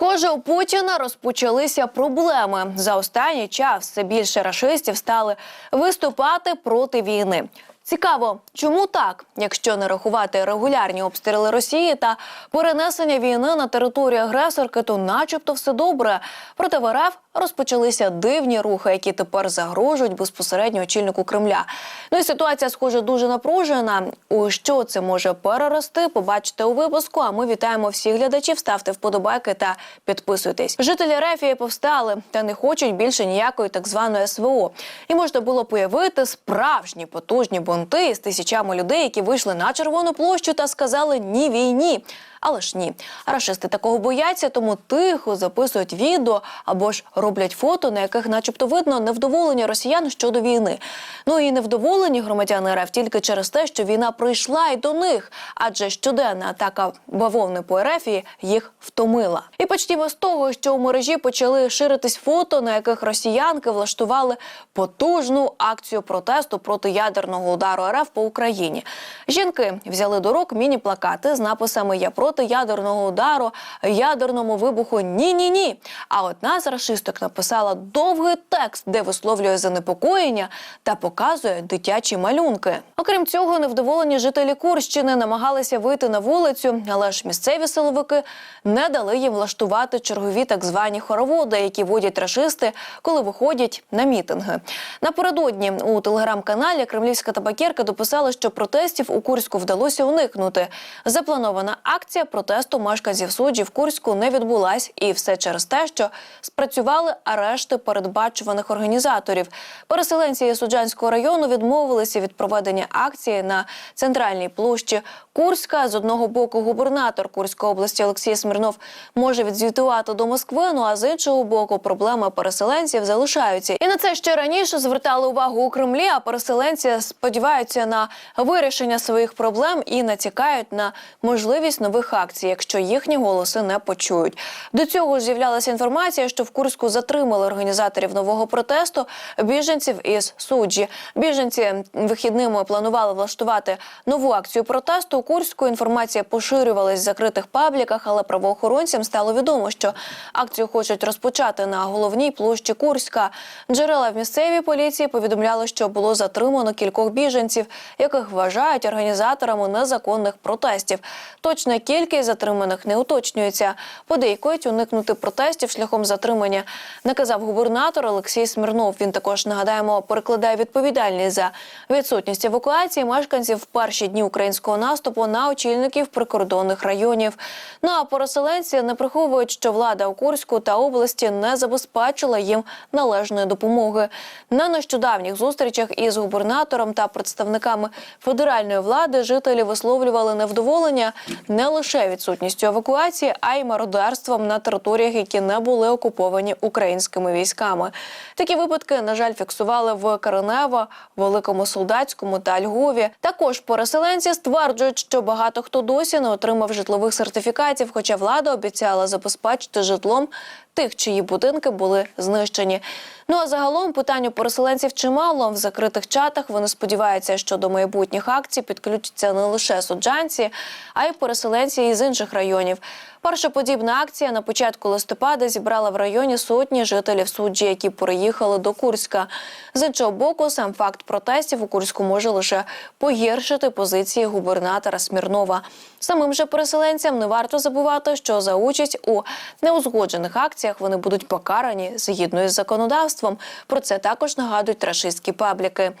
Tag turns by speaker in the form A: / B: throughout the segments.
A: Схоже, у Путіна розпочалися проблеми. За останній час все більше рашистів стали виступати проти війни. Цікаво, чому так, якщо не рахувати регулярні обстріли Росії та перенесення війни на територію агресорки, то начебто все добре. Проте в РФ розпочалися дивні рухи, які тепер загрожують безпосередньо очільнику Кремля. Ну і ситуація, схоже, дуже напружена. У що це може перерости? Побачите у випуску. А ми вітаємо всіх глядачів. Ставте вподобайки та підписуйтесь. Жителі Рефії повстали та не хочуть більше ніякої так званої СВО. І можна було появити справжні потужні бунти з тисячами людей, які вийшли на червону площу та сказали ні війні. Але ж ні, рашисти такого бояться, тому тихо записують відео або ж роблять фото, на яких, начебто, видно невдоволення росіян щодо війни. Ну і невдоволені громадяни РФ тільки через те, що війна прийшла й до них, адже щоденна атака бавовни по РФі їх втомила. І почнімо з того, що у мережі почали ширитись фото, на яких росіянки влаштували потужну акцію протесту проти ядерного удару РФ по Україні. Жінки взяли до рук міні-плакати з написами Я проти ядерного удару, ядерному вибуху ні ні ні. А одна з рашисток написала довгий текст, де висловлює занепокоєння та показує дитячі малюнки. Окрім цього, невдоволені жителі Курщини намагалися вийти на вулицю, але ж місцеві силовики не дали їм влаштувати чергові так звані хороводи, які водять рашисти, коли виходять на мітинги. Напередодні у телеграм-каналі Кремлівська табакерка дописала, що протестів у Курську вдалося уникнути. Запланована акція протесту мешканців суджі в Курську не відбулась, і все через те, що спрацювали арешти передбачуваних організаторів. Переселенці із Суджанського району відмовилися від проведення акції на центральній площі Курська. З одного боку, губернатор Курської області Олексій Смірнов може відзвітувати до Москви. Ну а з іншого боку, проблеми переселенців залишаються. І на це ще раніше звертали увагу у Кремлі. А переселенці сподіваються на вирішення своїх проблем і натякають на можливість нових акцій, якщо їхні голоси не почують. До цього з'являлася інформація, що в Курську затримали організаторів нового протесту біженців із суджі. Біженці вихідними планували влаштувати нову акцію протесту. У Курську інформація поширювалась в закритих пабліках, але правоохоронцям стало відомо, що акцію хочуть розпочати на головній площі Курська. Джерела в місцевій поліції повідомляли, що було затримано кількох біженців, яких вважають організаторами незаконних протестів. Точна кількість затриманих не уточнюється. Подейкують уникнути протестів шляхом затримання, наказав губернатор Олексій Смірнов. Він також нагадаємо перекладає відповідальність за відсутність евакуації мешканців в перші дні українського наступу на очільників прикордонних районів. Ну а переселенці не приховують, що влада у Курську та області не забезпечила їм належної допомоги. На нещодавніх зустрічах із губернатором та представниками федеральної влади жителі висловлювали невдоволення не лише відсутністю евакуації, а й мародерством на територіях, які не були окуповані українськими військами. Такі випадки, на жаль, фіксували в Каренево, Великому Солдатському та Львові. Також переселенці стверджують, що багато хто досі не отримав житлових сертифікатів, хоча влада обіцяла забезпечити житлом тих, чиї будинки були знищені. Ну а загалом питань переселенців чимало в закритих чатах. Вони сподіваються, що до майбутніх акцій підключаться не лише суджанці, а й переселенці із інших районів. Перша подібна акція на початку листопада зібрала в районі сотні жителів суджі, які переїхали до Курська. З іншого боку, сам факт протестів у Курську може лише погіршити позиції губернатора Смірнова. Самим же переселенцям не варто забувати, що за участь у неузгоджених акціях вони будуть покарані згідно із законодавством. Про це також нагадують рашистські пабліки.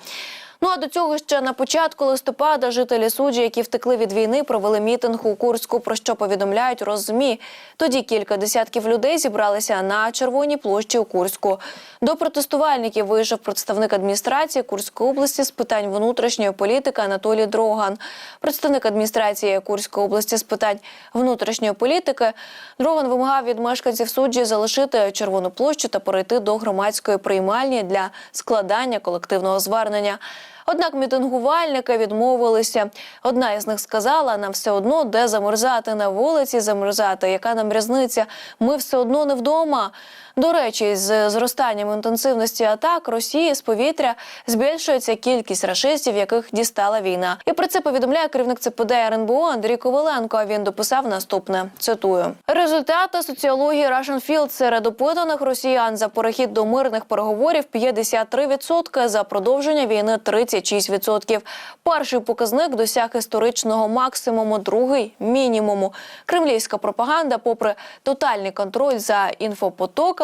A: Ну а до цього ще на початку листопада жителі суджі, які втекли від війни, провели мітинг у Курську, про що повідомляють розмі. Тоді кілька десятків людей зібралися на червоній площі у Курську. До протестувальників вийшов представник адміністрації Курської області з питань внутрішньої політики Анатолій Дроган. Представник адміністрації Курської області з питань внутрішньої політики Дроган вимагав від мешканців суджі залишити червону площу та перейти до громадської приймальні для складання колективного звернення. Однак мітингувальники відмовилися. Одна із них сказала: нам все одно де замерзати на вулиці, замерзати. Яка нам різниця? Ми все одно не вдома. До речі, з зростанням інтенсивності атак Росії з повітря збільшується кількість рашистів, яких дістала війна. І про це повідомляє керівник ЦПД РНБО Андрій Коваленко. А він дописав наступне: цитую результати соціології Russian Field серед опитаних росіян за перехід до мирних переговорів 53%, за продовження війни 36%. Перший показник досяг історичного максимуму, другий мінімуму. Кремлівська пропаганда, попри тотальний контроль за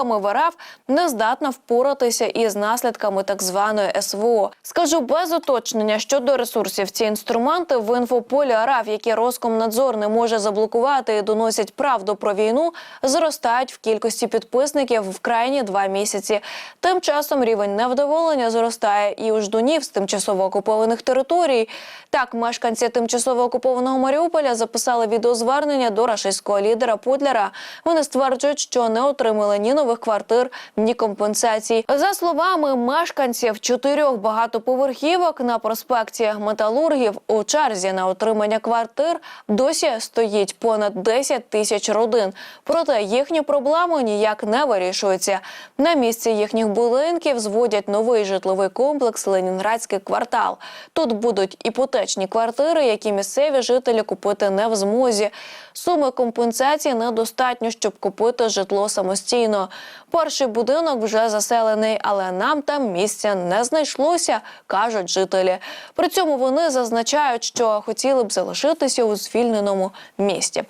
A: інфопотоками в РФ, не здатна впоратися із наслідками так званої СВО. Скажу без уточнення щодо ресурсів. Ці інструменти в інфополі РФ, які Роскомнадзор не може заблокувати і доносять правду про війну, зростають в кількості підписників в крайні два місяці. Тим часом рівень невдоволення зростає і у ждунів з тимчасово окупованих територій. Так, мешканці тимчасово окупованого Маріуполя записали відеозвернення до рашистського лідера Путлера. Вони стверджують, що не отримали ні нових квартир, ні компенсацій. За словами мешканців чотирьох багатоповерхівок на проспекті металургів у черзі на отримання квартир досі стоїть понад 10 тисяч родин. Проте їхні проблеми ніяк не вирішуються. На місці їхніх будинків зводять новий житловий комплекс Ленінградський квартал. Тут будуть іпотечні квартири, які місцеві жителі купити не в змозі. Суми компенсації недостатньо, щоб купити житло самостійно. Перший будинок вже заселений, але нам там місця не знайшлося, кажуть жителі. При цьому вони зазначають, що хотіли б залишитися у звільненому місті.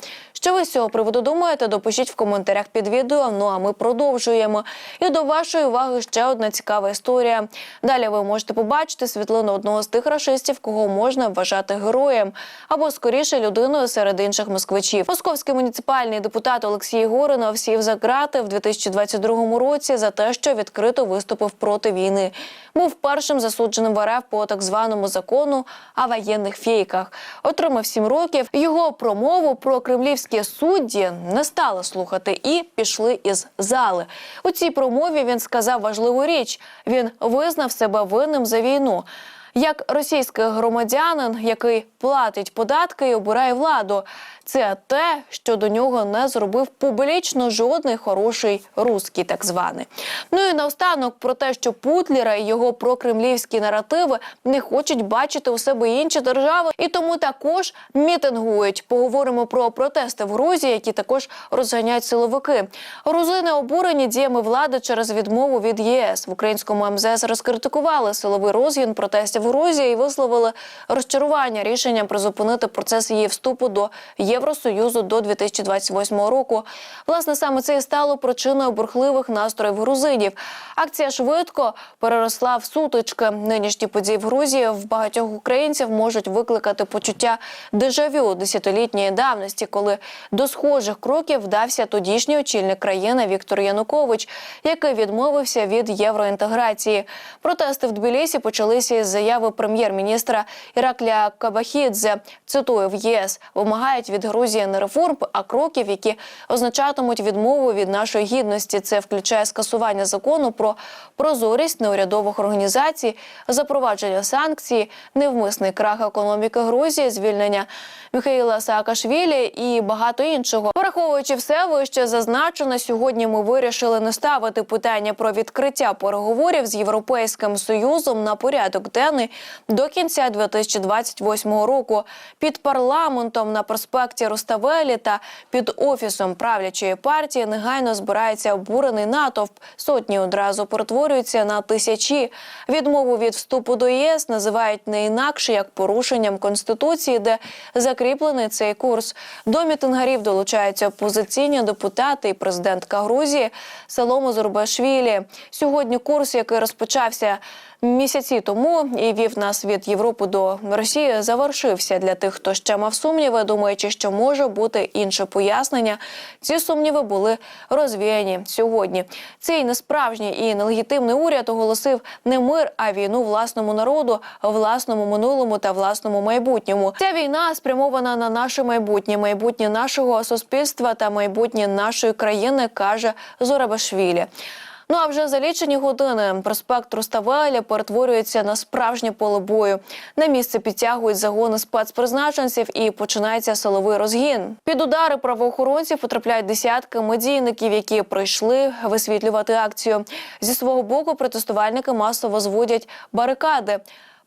A: Що ви з цього приводу думаєте? Допишіть в коментарях під відео. Ну а ми продовжуємо. І до вашої уваги ще одна цікава історія. Далі ви можете побачити світлину одного з тих рашистів, кого можна вважати героєм, або скоріше людиною серед інших москвичів. Московський муніципальний депутат Олексій Горинов сів за грати в 2022 році за те, що відкрито виступив проти війни. Був першим засудженим в РФ по так званому закону о воєнних фейках. Отримав сім років. Його промову про кремлівські судді не стали слухати і пішли із зали. У цій промові він сказав важливу річ: він визнав себе винним за війну. Як російський громадянин, який платить податки і обирає владу, це те, що до нього не зробив публічно жодний хороший русський, так званий. Ну і наостанок про те, що Путлера і його прокремлівські наративи не хочуть бачити у себе інші держави, і тому також мітингують. Поговоримо про протести в Грузії, які також розганяють силовики. Грузини обурені діями влади через відмову від ЄС в українському МЗС розкритикували силовий розгін протестів Грузії висловили розчарування рішенням призупинити процес її вступу до Євросоюзу до 2028 року. Власне, саме це і стало причиною бурхливих настроїв грузинів. Акція швидко переросла в сутички. Нинішні події в Грузії в багатьох українців можуть викликати почуття дежавю десятилітньої давності, коли до схожих кроків вдався тодішній очільник країни Віктор Янукович, який відмовився від євроінтеграції. Протести в Тбілісі почалися із заяви прем'єр-міністра Іраклія Кабахідзе. Цитую в ЄС вимагають від Грузії не реформ, а кроків, які означатимуть відмову від нашої гідності. Це включає скасування закону про прозорість неурядових організацій, запровадження санкцій, невмисний крах економіки Грузії, звільнення Михаїла Саакашвілі і багато іншого. Враховуючи все вище зазначене, сьогодні ми вирішили не ставити питання про відкриття переговорів з європейським союзом на порядок денний до кінця 2028 року. Під парламентом на проспекті Руставелі та під офісом правлячої партії негайно збирається обурений натовп. Сотні одразу перетворюються на тисячі. Відмову від вступу до ЄС називають не інакше як порушенням конституції, де закріплений цей курс. До мітингарів долучаються опозиційні депутати і президентка Грузії Салому Зурбашвілі. Сьогодні курс, який розпочався місяці тому і вів нас від Європи до Росії, завершився для тих, хто ще мав сумніви, думаючи, що може бути інше пояснення. Ці сумніви були розвіяні сьогодні. Цей несправжній і нелегітимний уряд оголосив не мир, а війну власному народу, власному минулому та власному майбутньому. Ця війна спрямована на наше майбутнє, майбутнє нашого суспільства та майбутнє нашої країни, каже Зорабашвілі. Ну а вже за лічені години проспект Руставеля перетворюється на справжнє поле бою. На місце підтягують загони спецпризначенців і починається силовий розгін. Під удари правоохоронців потрапляють десятки медійників, які прийшли висвітлювати акцію. Зі свого боку протестувальники масово зводять барикади.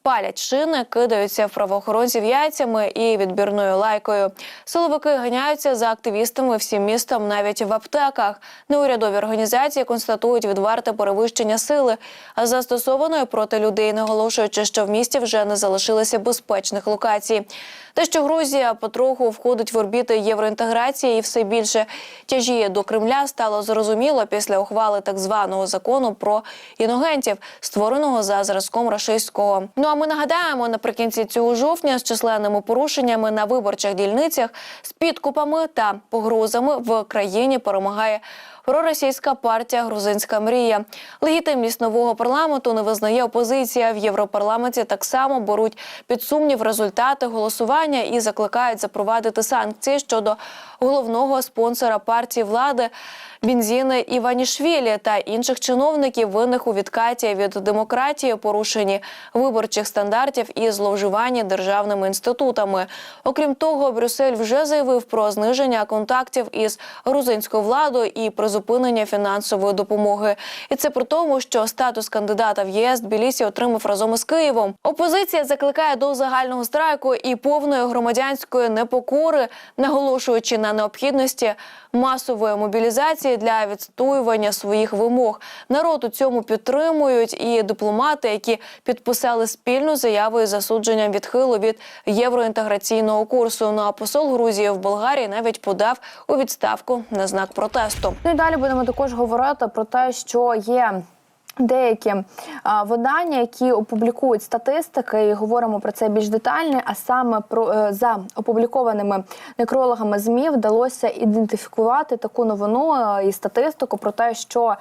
A: Палять шини, кидаються в правоохоронців яйцями і відбірною лайкою. Силовики ганяються за активістами всім містом, навіть в аптеках. Неурядові організації констатують відверте перевищення сили, а застосованої проти людей, наголошуючи, що в місті вже не залишилося безпечних локацій. Те, що Грузія потроху входить в орбіти євроінтеграції і все більше тяжіє до Кремля, стало зрозуміло після ухвали так званого закону про іногентів, створеного за зразком рашистського. Ну а ми нагадаємо, наприкінці цього жовтня з численними порушеннями на виборчих дільницях з підкупами та погрозами в країні перемагає. Проросійська партія Грузинська мрія. Легітимність нового парламенту не визнає опозиція. В Європарламенті так само беруть під сумнів результати голосування і закликають запровадити санкції щодо головного спонсора партії влади Бінзіни Іванішвілі та інших чиновників, винних у відкаті від демократії, порушенні виборчих стандартів і зловживанні державними інститутами. Окрім того, Брюссель вже заявив про зниження контактів із грузинською владою і призупинення фінансової допомоги. І це при тому, що статус кандидата в ЄС Тбілісі отримав разом із Києвом. Опозиція закликає до загального страйку і повної громадянської непокори, наголошуючи на необхідності масової мобілізації для відстоювання своїх вимог. Народ у цьому підтримують і дипломати, які підписали спільну заяву із засудженням відхилу від євроінтеграційного курсу. Ну а посол Грузії в Болгарії навіть подав у відставку на знак протесту.
B: Ну і далі будемо також говорити про те, що є. Деякі а, видання, які опублікують статистики, і говоримо про це більш детально. А саме про е, за опублікованими некрологами змі вдалося ідентифікувати таку новину е, і статистику про те, що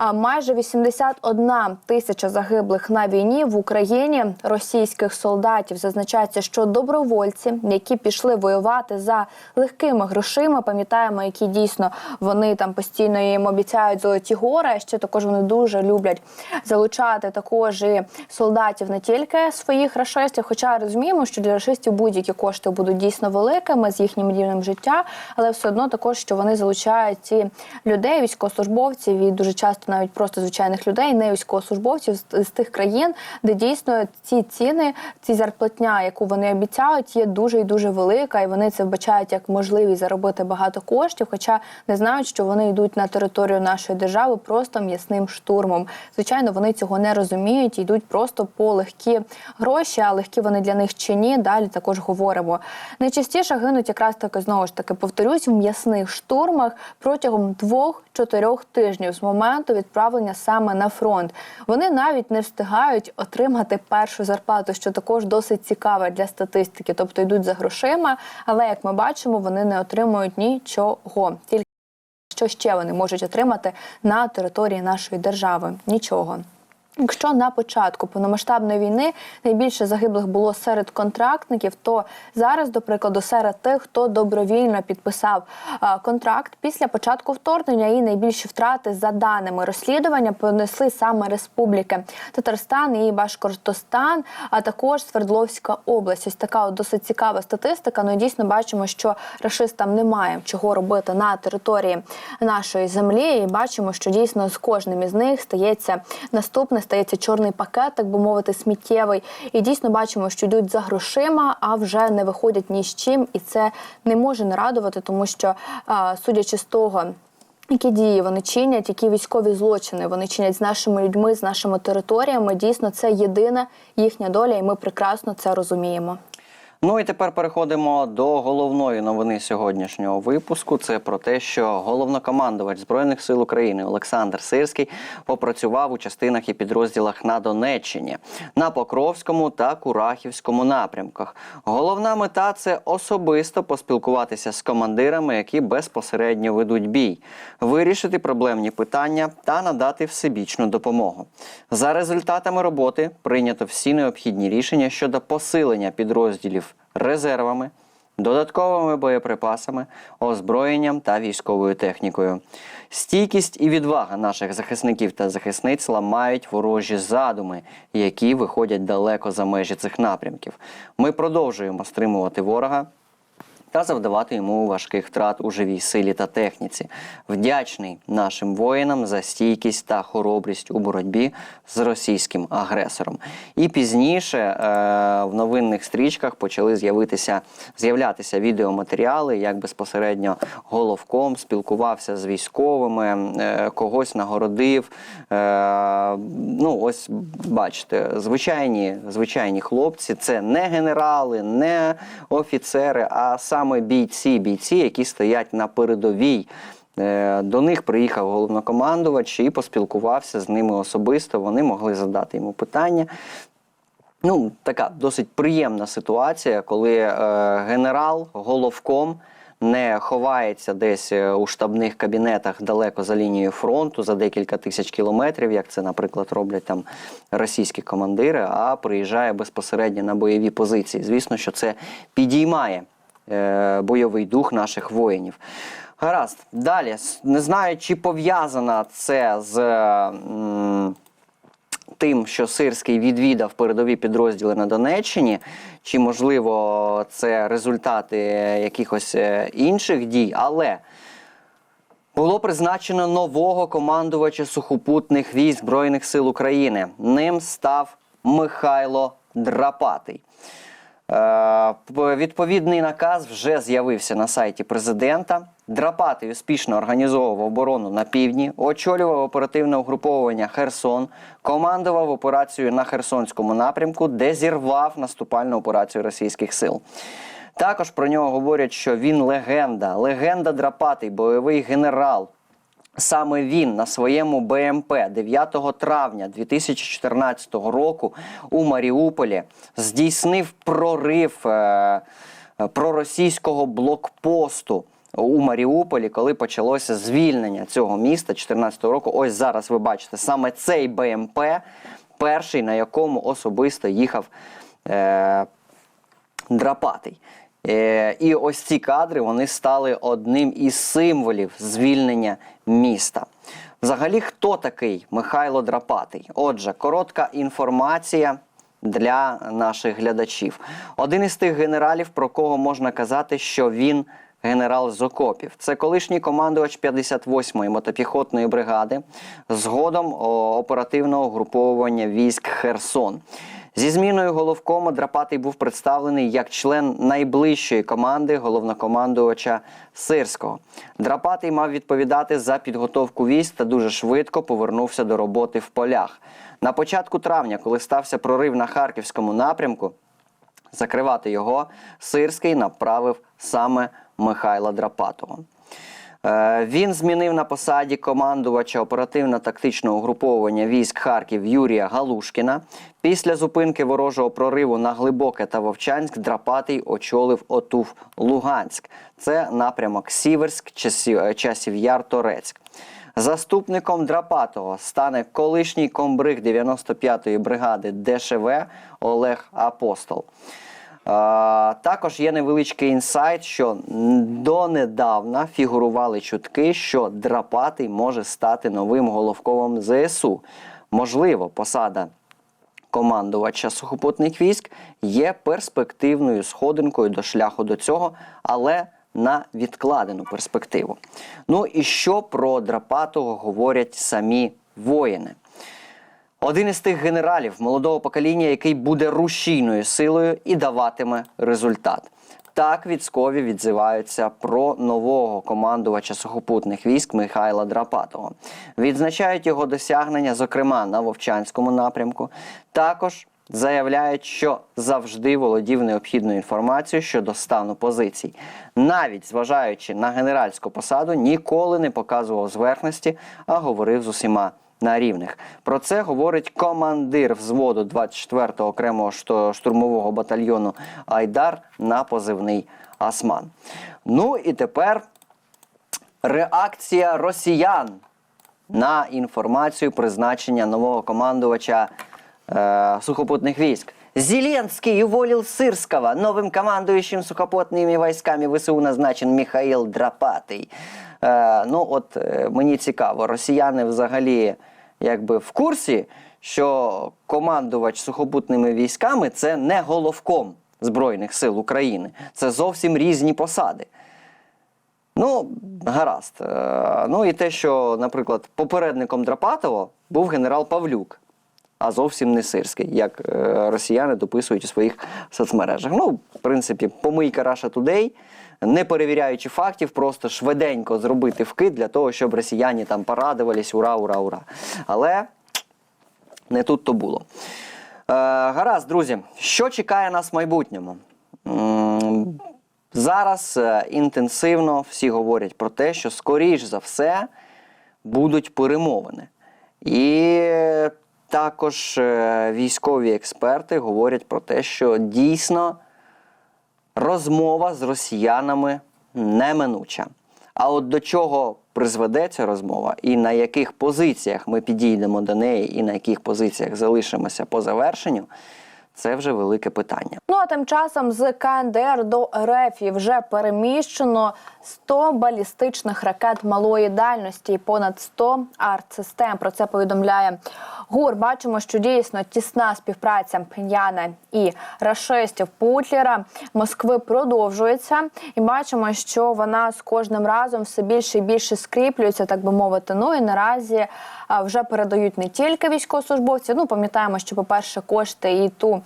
B: майже 81 тисяча загиблих на війні в Україні російських солдатів зазначається, що добровольці, які пішли воювати за легкими грошима, пам'ятаємо, які дійсно вони там постійно їм обіцяють золоті гори. а Ще також вони дуже люблять залучати також і солдатів не тільки своїх рашистів, хоча розуміємо, що для рашистів будь-які кошти будуть дійсно великими з їхнім рівнем життя, але все одно також, що вони залучають ці людей, військовослужбовців і дуже часто навіть просто звичайних людей, не військовослужбовців з, з тих країн, де дійсно ці ціни, ці зарплатня, яку вони обіцяють, є дуже і дуже велика, і вони це вбачають як можливість заробити багато коштів, хоча не знають, що вони йдуть на територію нашої держави просто м'ясним штурмом. Звичайно, вони цього не розуміють, йдуть просто по легкі гроші, а легкі вони для них чи ні. Далі також говоримо. Найчастіше гинуть якраз таки знову ж таки повторюсь в м'ясних штурмах протягом двох-чотирьох тижнів з моменту відправлення саме на фронт. Вони навіть не встигають отримати першу зарплату, що також досить цікаве для статистики. Тобто йдуть за грошима, але як ми бачимо, вони не отримують нічого. Тільки що ще вони можуть отримати на території нашої держави? Нічого. Якщо на початку повномасштабної війни найбільше загиблих було серед контрактників, то зараз, до прикладу, серед тих, хто добровільно підписав контракт після початку вторгнення, і найбільші втрати за даними розслідування понесли саме республіки Татарстан і Башкортостан, а також Свердловська область. Ось така от досить цікава статистика. Ну і дійсно бачимо, що рашистам немає чого робити на території нашої землі, і бачимо, що дійсно з кожним із них стається наступне стається чорний пакет, так би мовити, сміттєвий. І дійсно бачимо, що йдуть за грошима, а вже не виходять ні з чим, і це не може не радувати, тому що, судячи з того. Які дії вони чинять, які військові злочини вони чинять з нашими людьми, з нашими територіями? Дійсно, це єдина їхня доля, і ми прекрасно це розуміємо.
C: Ну і тепер переходимо до головної новини сьогоднішнього випуску. Це про те, що головнокомандувач збройних сил України Олександр Сирський попрацював у частинах і підрозділах на Донеччині, на Покровському та Курахівському напрямках. Головна мета це особисто поспілкуватися з командирами, які безпосередньо ведуть бій, вирішити проблемні питання та надати всебічну допомогу. За результатами роботи прийнято всі необхідні рішення щодо посилення підрозділів резервами, додатковими боєприпасами, озброєнням та військовою технікою. Стійкість і відвага наших захисників та захисниць ламають ворожі задуми, які виходять далеко за межі цих напрямків. Ми продовжуємо стримувати ворога та завдавати йому важких втрат у живій силі та техніці. Вдячний нашим воїнам за стійкість та хоробрість у боротьбі з російським агресором. І пізніше е, в новинних стрічках почали з'явитися з'являтися відеоматеріали, як безпосередньо головком спілкувався з військовими, е, когось нагородив. Е, ну, ось бачите, звичайні, звичайні хлопці, це не генерали, не офіцери, а саме бійці, бійці, які стоять на передовій. Е, До них приїхав головнокомандувач і поспілкувався з ними особисто. Вони могли задати йому питання. Ну, така досить приємна ситуація, коли е, генерал головком не ховається десь е, у штабних кабінетах далеко за лінією фронту за декілька тисяч кілометрів, як це, наприклад, роблять там російські командири, а приїжджає безпосередньо на бойові позиції. Звісно, що це підіймає бойовий дух наших воїнів. Гаразд, далі не знаю, чи пов'язана це з. е, тим, що Сирський відвідав передові підрозділи на Донеччині, чи можливо це результати якихось е, інших дій, але було призначено нового командувача сухопутних військ Збройних сил України. Ним став Михайло Драпатий. Е, Відповідний наказ вже з'явився на сайті президента. Драпатий успішно організовував оборону на півдні, очолював оперативне угруповування Херсон, командував операцією на Херсонському напрямку, де зірвав наступальну операцію російських сил. Також про нього говорять, що він легенда, легенда Драпатий, бойовий генерал, Саме він на своєму БМП 9 травня 2014 року у Маріуполі здійснив прорив е, проросійського блокпосту у Маріуполі, коли почалося звільнення цього міста 2014 року. Ось зараз ви бачите саме цей БМП, перший, на якому особисто їхав. Е, Драпатий. Е, і ось ці кадри вони стали одним із символів звільнення міста. Взагалі, хто такий Михайло Драпатий? Отже, коротка інформація для наших глядачів. Один із тих генералів, про кого можна казати, що він генерал з окопів. Це колишній командувач 58-ї мотопіхотної бригади, згодом оперативного груповування військ Херсон. Зі зміною головкому Драпатий був представлений як член найближчої команди головнокомандувача Сирського. Драпатий мав відповідати за підготовку військ та дуже швидко повернувся до роботи в полях. На початку травня, коли стався прорив на харківському напрямку, закривати його Сирський направив саме Михайла Драпатого. Е, Він змінив на посаді командувача оперативно-тактичного угруповування військ Харків Юрія Галушкіна. Після зупинки ворожого прориву на Глибоке та Вовчанськ Драпатий очолив Отув Луганськ. Це напрямок Сіверськ, Часів, е, Яр, Торецьк. Заступником Драпатого стане колишній комбриг 95-ї бригади ДШВ Олег Апостол. Також є невеличкий інсайт, що донедавна фігурували чутки, що Драпатий може стати новим головковим ЗСУ. Можливо, посада командувача сухопутних військ є перспективною сходинкою до шляху до цього, але на відкладену перспективу. Ну і що про Драпатого говорять самі воїни? Один із тих генералів молодого покоління, який буде рушійною силою і даватиме результат. Так військові відзиваються про нового командувача сухопутних військ Михайла Драпатого. Відзначають його досягнення, зокрема на Вовчанському напрямку. Також заявляють, що завжди володів необхідною інформацією щодо стану позицій. Навіть зважаючи на генеральську посаду, ніколи не показував зверхності, а говорив з усіма на рівних. Про це говорить командир взводу 24-го окремого што- штурмового батальйону Айдар на позивний Асман. Ну і тепер реакція росіян на інформацію призначення нового командувача е, сухопутних військ. Зеленский уволил Сырского. Новым командующим сухопутными войсками ВСУ назначен Михаил Драпатий. Е, ну, от е, мені цікаво, росіяни взагалі якби в курсі, що командувач сухопутними військами це не головком Збройних сил України. Це зовсім різні посади. Ну, гаразд. Е, Ну і те, що, наприклад, попередником Драпатова був генерал Павлюк, а зовсім не сирський, як росіяни дописують у своїх соцмережах. Ну, в принципі, помийка Russia Today, не перевіряючи фактів, просто швиденько зробити вкид для того, щоб росіяни там порадувались, ура, ура, ура. Але не тут то було. Е, гаразд, друзі, що чекає нас в майбутньому? Зараз е, інтенсивно всі говорять про те, що скоріш за все будуть перемовини. І також е, військові експерти говорять про те, що дійсно розмова з росіянами неминуча. А от до чого призведе ця розмова, і на яких позиціях ми підійдемо до неї, і на яких позиціях залишимося по завершенню, це вже велике питання.
B: Ну а тим часом з КНДР до РФ вже переміщено 100 балістичних ракет малої дальності і понад 100 артсистем. Про це повідомляє ГУР. Бачимо, що дійсно тісна співпраця Пхеньяна і рашистів Путлера Москви продовжується, і бачимо, що вона з кожним разом все більше і більше скріплюється, так би мовити. Ну і наразі вже передають не тільки військовослужбовці. Ну пам'ятаємо, що по перше, кошти і ту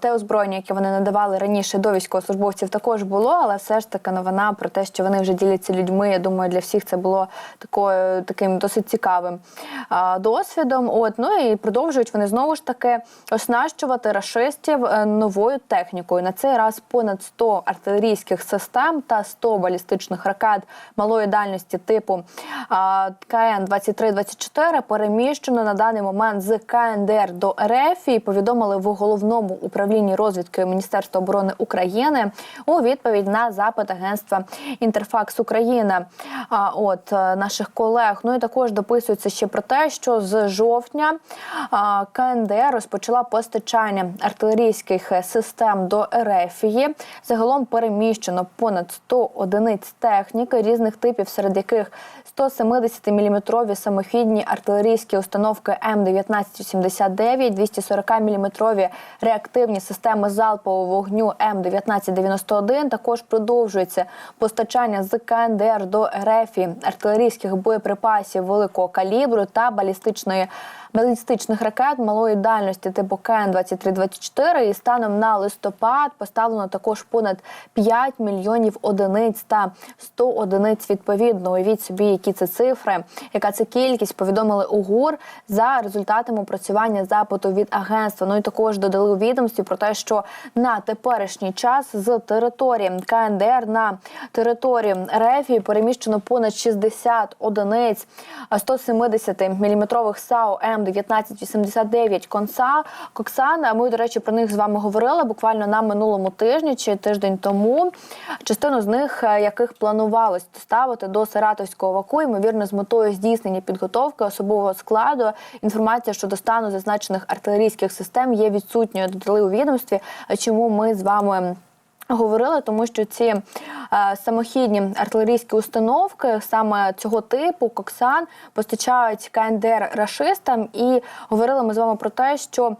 B: те озброєння, яке вони надавали раніше до військовослужбовців, також було. Але все ж таки новина про те, що вони вже діляться людьми. Я думаю, для всіх це було такою таким досить цікавим досвідом. От ну і продовжують вони знову ж таки оснащувати рашистів е, новою технікою. На цей раз понад 100 артилерійських систем та 100 балістичних ракет малої дальності типу КН 2324 переміщено на даний момент з КНДР до РФ і повідомили в головному управлінні розвідки Міністерства оборони України у відповідь на запит агентства Інтерфакс Україна. А от е, наших колег. Ну і також дописується ще про те, що з жовтня КНДР розпочала постачання артилерійських е, систем до Ерефії. Загалом переміщено понад 100 одиниць техніки різних типів, серед яких 170-мм самохідні артилерійські установки М1979, 240-мм реактивні системи залпового вогню М1991. Також продовжується постачання з КНДР до РФ артилерійських боєприпасів великого калібру та балістичної балістичних ракет малої дальності типу КН-2324. І станом на листопад поставлено також понад 5 мільйонів одиниць та 100 одиниць відповідно. Уявіть собі, які це цифри, яка це кількість. Повідомили у ГУР за результатами опрацювання запиту від агентства. Ну і також додали у відомстві про те, що на теперішній час з території КНДР на територію РФ переміщено понад 60 одиниць 170-мм САУ М1989 Конса Коксан. Ми, до речі, про них з вами говорили буквально на минулому тижні чи тиждень тому. Частину з них, е, яких планувалось доставити до Саратовського ВАКу, ймовірно, з метою здійснення підготовки особового складу. Інформація щодо стану зазначених артилерійських систем є відсутньою. Додали у відомстві. Чому ми з вами? Говорили, тому що ці е, самохідні артилерійські установки саме цього типу Коксан постачають КНДР рашистам, і говорили ми з вами про те, що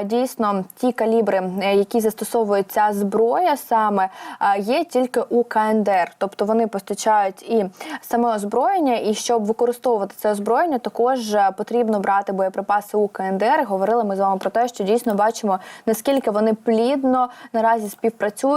B: е, дійсно ті калібри, е, які застосовує ця зброя, саме е, є тільки у КНДР, тобто вони постачають і саме озброєння, і щоб використовувати це озброєння, також е, потрібно брати боєприпаси у КНДР. Говорили ми з вами про те, що дійсно бачимо наскільки вони плідно наразі співпрацюють.